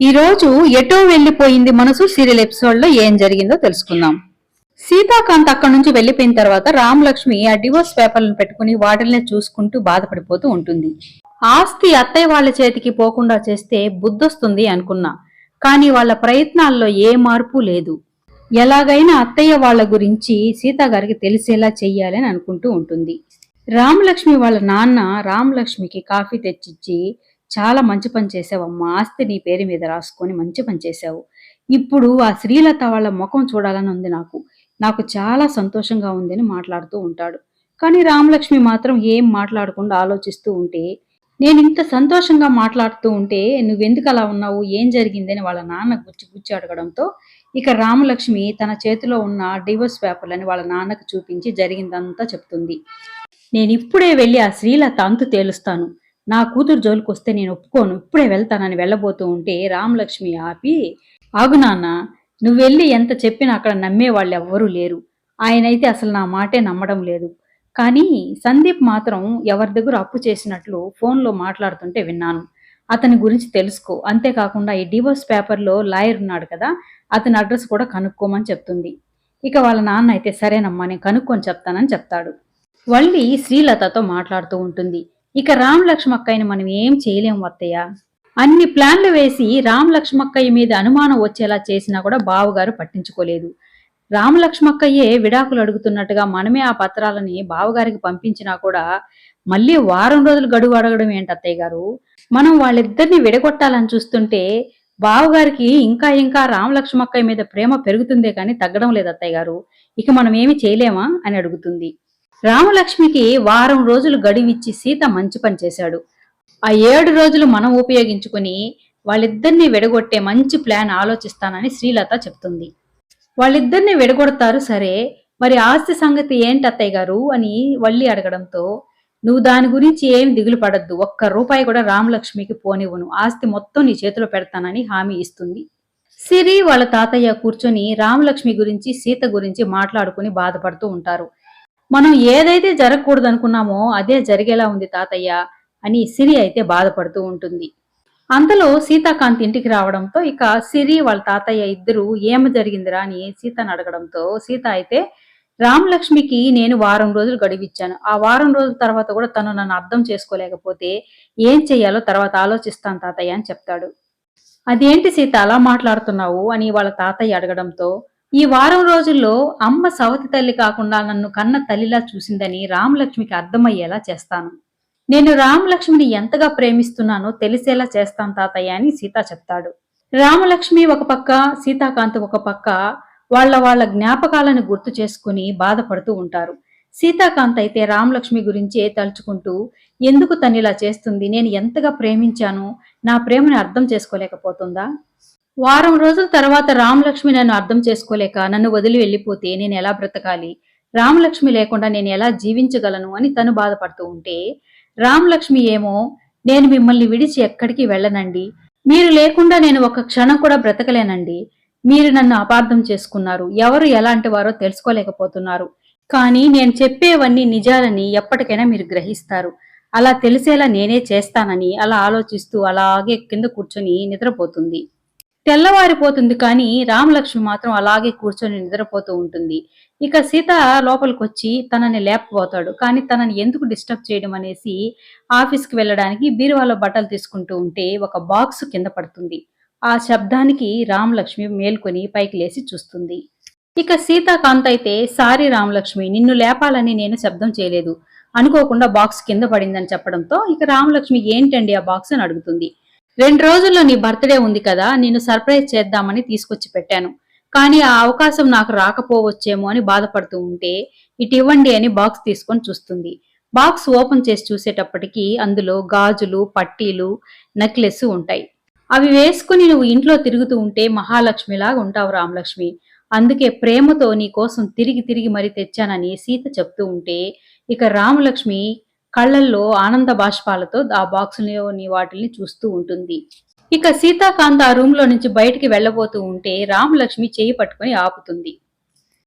ఈ రోజు ఎటో వెళ్ళిపోయింది మనసు సీరియల్ ఎపిసోడ్లో ఏం జరిగిందో తెలుసుకుందాం. సీతాకాంత్ అక్కడి నుంచి వెళ్ళిపోయిన తర్వాత రామలక్ష్మి ఆ డివోర్స్ పేపర్లను పెట్టుకుని వాటిల్ని చూసుకుంటూ బాధపడిపోతూ ఉంటుంది. ఆస్తి అత్తయ్య వాళ్ళ చేతికి పోకుండా చేస్తే బుద్ధొస్తుంది అనుకున్నా. కానీ వాళ్ళ ప్రయత్నాల్లో ఏ మార్పు లేదు. ఎలాగైనా అత్తయ్య వాళ్ళ గురించి సీత గారికి తెలిసేలా చెయ్యాలని అనుకుంటూ ఉంటుంది. రామలక్ష్మి వాళ్ళ నాన్న రామలక్ష్మికి కాఫీ తెచ్చిచ్చి చాలా మంచి పని చేసావు. చేసావమ్మా ఆస్తి నీ పేరు మీద రాసుకొని మంచి పని చేసావు. ఇప్పుడు ఆ శ్రీలత వాళ్ళ ముఖం చూడాలని ఉంది నాకు. నాకు చాలా సంతోషంగా ఉందని మాట్లాడుతూ ఉంటాడు. కానీ రామలక్ష్మి మాత్రం ఏం మాట్లాడకుండా ఆలోచిస్తూ ఉంటే నేను ఇంత సంతోషంగా మాట్లాడుతూ ఉంటే నువ్వెందుకు అలా ఉన్నావు? ఏం జరిగిందని వాళ్ళ నాన్న గుచ్చి గుచ్చి అడగడంతో ఇక రామలక్ష్మి తన చేతిలో ఉన్న డివోర్స్ పేపర్లని వాళ్ళ నాన్నకు చూపించి జరిగిందంతా చెప్తుంది. నేను ఇప్పుడే వెళ్ళి ఆ శ్రీలత అంతు తేలుస్తాను. నా కూతురు జోలికి వస్తే నేను ఒప్పుకోను ఇప్పుడే వెళ్తానని వెళ్ళబోతూ ఉంటే రామలక్ష్మి ఆపి ఆగు నాన్న నువ్వు వెళ్ళి ఎంత చెప్పినా అక్కడ నమ్మే వాళ్ళు ఎవ్వరూ లేరు. ఆయనైతే అసలు నా మాటే నమ్మడం లేదు. కానీ సందీప్ మాత్రం ఎవరి దగ్గర అప్పు చేసినట్లు ఫోన్లో మాట్లాడుతుంటే విన్నాను. అతని గురించి తెలుసుకో. అంతేకాకుండా ఈ డివోర్స్ పేపర్లో లాయర్ ఉన్నాడు కదా అతని అడ్రస్ కూడా కనుక్కోమని చెప్తుంది. ఇక వాళ్ళ నాన్న అయితే సరేనమ్మా నేను కనుక్కొని చెప్తానని చెప్తాడు. వల్లి శ్రీలతతో మాట్లాడుతూ ఉంటుంది. ఇక రామ్ లక్ష్మక్కయ్యని మనం ఏం చేయలేము అత్తయ్య. అన్ని ప్లాన్లు వేసి రామ్ లక్ష్మక్కయ్య మీద అనుమానం వచ్చేలా చేసినా కూడా బావగారు పట్టించుకోలేదు. రామ్ లక్ష్మక్కయ్యే విడాకులు అడుగుతున్నట్టుగా మనమే ఆ పత్రాలని బావగారికి పంపించినా కూడా మళ్ళీ వారం రోజులు గడువు అడగడం ఏంటి అత్తయ్య గారు? మనం వాళ్ళిద్దరిని విడగొట్టాలని చూస్తుంటే బావగారికి ఇంకా ఇంకా రామ లక్ష్మక్కయ్య మీద ప్రేమ పెరుగుతుందే కానీ తగ్గడం లేదు అత్తయ్య గారు. ఇక మనం ఏమి చేయలేమా అని అడుగుతుంది. రామలక్ష్మికి వారం రోజులు గడివిచ్చి సీత మంచి పని చేశాడు. ఆ ఏడు రోజులు మనం ఉపయోగించుకుని వాళ్ళిద్దరిని విడగొట్టే మంచి ప్లాన్ ఆలోచిస్తానని శ్రీలత చెప్తుంది. వాళ్ళిద్దరిని విడగొడతారు సరే మరి ఆస్తి సంగతి ఏంటి అత్తయ్య గారు అని వల్లి అడగడంతో నువ్వు దాని గురించి ఏం దిగులు పడద్దు ఒక్క రూపాయి కూడా రామలక్ష్మికి పోనివ్వను ఆస్తి మొత్తం నీ చేతిలో పెడతానని హామీ ఇస్తుంది. సిరి వాళ్ళ తాతయ్య కూర్చొని రామలక్ష్మి గురించి సీత గురించి మాట్లాడుకుని బాధపడుతూ ఉంటారు. మనం ఏదైతే జరగకూడదు అనుకున్నామో అదే జరిగేలా ఉంది తాతయ్య అని సిరి అయితే బాధపడుతూ ఉంటుంది. అంతలో సీతాకాంత్ ఇంటికి రావడంతో ఇక సిరి వాళ్ళ తాతయ్య ఇద్దరు ఏమి జరిగిందిరా అని సీతను అడగడంతో సీత అయితే రామలక్ష్మికి నేను వారం రోజులు గడివిచ్చాను. ఆ వారం రోజుల తర్వాత కూడా తను నన్ను అర్థం చేసుకోలేకపోతే ఏం చెయ్యాలో తర్వాత ఆలోచిస్తాను తాతయ్య అని చెప్తాడు. అదేంటి సీత అలా మాట్లాడుతున్నావు? అని వాళ్ళ తాతయ్య అడగడంతో ఈ వారం రోజుల్లో అమ్మ సవతి తల్లి కాకుండా నన్ను కన్న తల్లిలా చూసిందని రామలక్ష్మికి అర్థమయ్యేలా చేస్తాను. నేను రామలక్ష్మిని ఎంతగా ప్రేమిస్తున్నానో తెలిసేలా చేస్తాను తాతయ్య అని సీత చెప్తాడు. రామలక్ష్మి ఒక పక్క సీతాకాంత్ ఒక పక్క వాళ్ళ వాళ్ళ జ్ఞాపకాలను గుర్తు చేసుకుని బాధపడుతూ ఉంటారు. సీతాకాంత్ అయితే రామలక్ష్మి గురించే తలుచుకుంటూ ఎందుకు తను ఇలా చేస్తుంది? నేను ఎంతగా ప్రేమించాను? నా ప్రేమని అర్థం చేసుకోలేకపోతుందా? వారం రోజుల తర్వాత రామలక్ష్మి నన్ను అర్థం చేసుకోలేక నన్ను వదిలి వెళ్ళిపోతే నేను ఎలా బ్రతకాలి? రామలక్ష్మి లేకుండా నేను ఎలా జీవించగలను అని తను బాధపడుతూ ఉంటే రామలక్ష్మి ఏమో నేను మిమ్మల్ని విడిచి ఎక్కడికి వెళ్ళనండి. మీరు లేకుండా నేను ఒక క్షణం కూడా బ్రతకలేనండి. మీరు నన్ను అపార్థం చేసుకున్నారు. ఎవరు ఎలాంటి వారో తెలుసుకోలేకపోతున్నారు. కానీ నేను చెప్పేవన్నీ నిజాలని ఎప్పటికైనా మీరు గ్రహిస్తారు. అలా తెలిసేలా నేనే చేస్తానని అలా ఆలోచిస్తూ అలాగే కింద కూర్చొని నిద్రపోతుంది. తెల్లవారిపోతుంది కానీ రామలక్ష్మి మాత్రం అలాగే కూర్చొని నిద్రపోతూ ఉంటుంది. ఇక సీత లోపలికి వచ్చి తనని లేపబోతాడు. కానీ తనని ఎందుకు డిస్టర్బ్ చేయడం అనేసి ఆఫీస్కి వెళ్ళడానికి బీరువాలో బట్టలు తీసుకుంటూ ఉంటే ఒక బాక్స్ కింద పడుతుంది. ఆ శబ్దానికి రామలక్ష్మి మేల్కొని పైకి లేచి చూస్తుంది. ఇక సీతాకాంత్ అయితే సారీ రామలక్ష్మి నిన్ను లేపాలని నేను శబ్దం చేయలేదు. అనుకోకుండా బాక్స్ కింద పడిందని చెప్పడంతో ఇక రామలక్ష్మి ఏంటండి ఆ బాక్స్? అని అడుగుతుంది. రెండు రోజుల్లో నీ బర్త్డే ఉంది కదా నేను సర్ప్రైజ్ చేద్దామని తీసుకొచ్చి పెట్టాను. కానీ ఆ అవకాశం నాకు రాకపోవచ్చేమో అని బాధపడుతూ ఉంటే ఇటు ఇవ్వండి అని బాక్స్ తీసుకొని చూస్తుంది. బాక్స్ ఓపెన్ చేసి చూసేటప్పటికి అందులో గాజులు పట్టీలు నెక్లెస్ ఉంటాయి. అవి వేసుకుని నువ్వు ఇంట్లో తిరుగుతూ ఉంటే మహాలక్ష్మిలాగా ఉంటావు రామలక్ష్మి. అందుకే ప్రేమతో నీ కోసం తిరిగి తిరిగి మరి తెచ్చానని సీత చెప్తూ ఉంటే ఇక రామలక్ష్మి కళ్ళల్లో ఆనంద బాష్పాలతో ఆ బాక్సులోని వాటిని చూస్తూ ఉంటుంది. ఇక సీతాకాంత్ ఆ రూమ్లో నుంచి బయటికి వెళ్ళబోతూ ఉంటే రామలక్ష్మి చేయి పట్టుకుని ఆపుతుంది.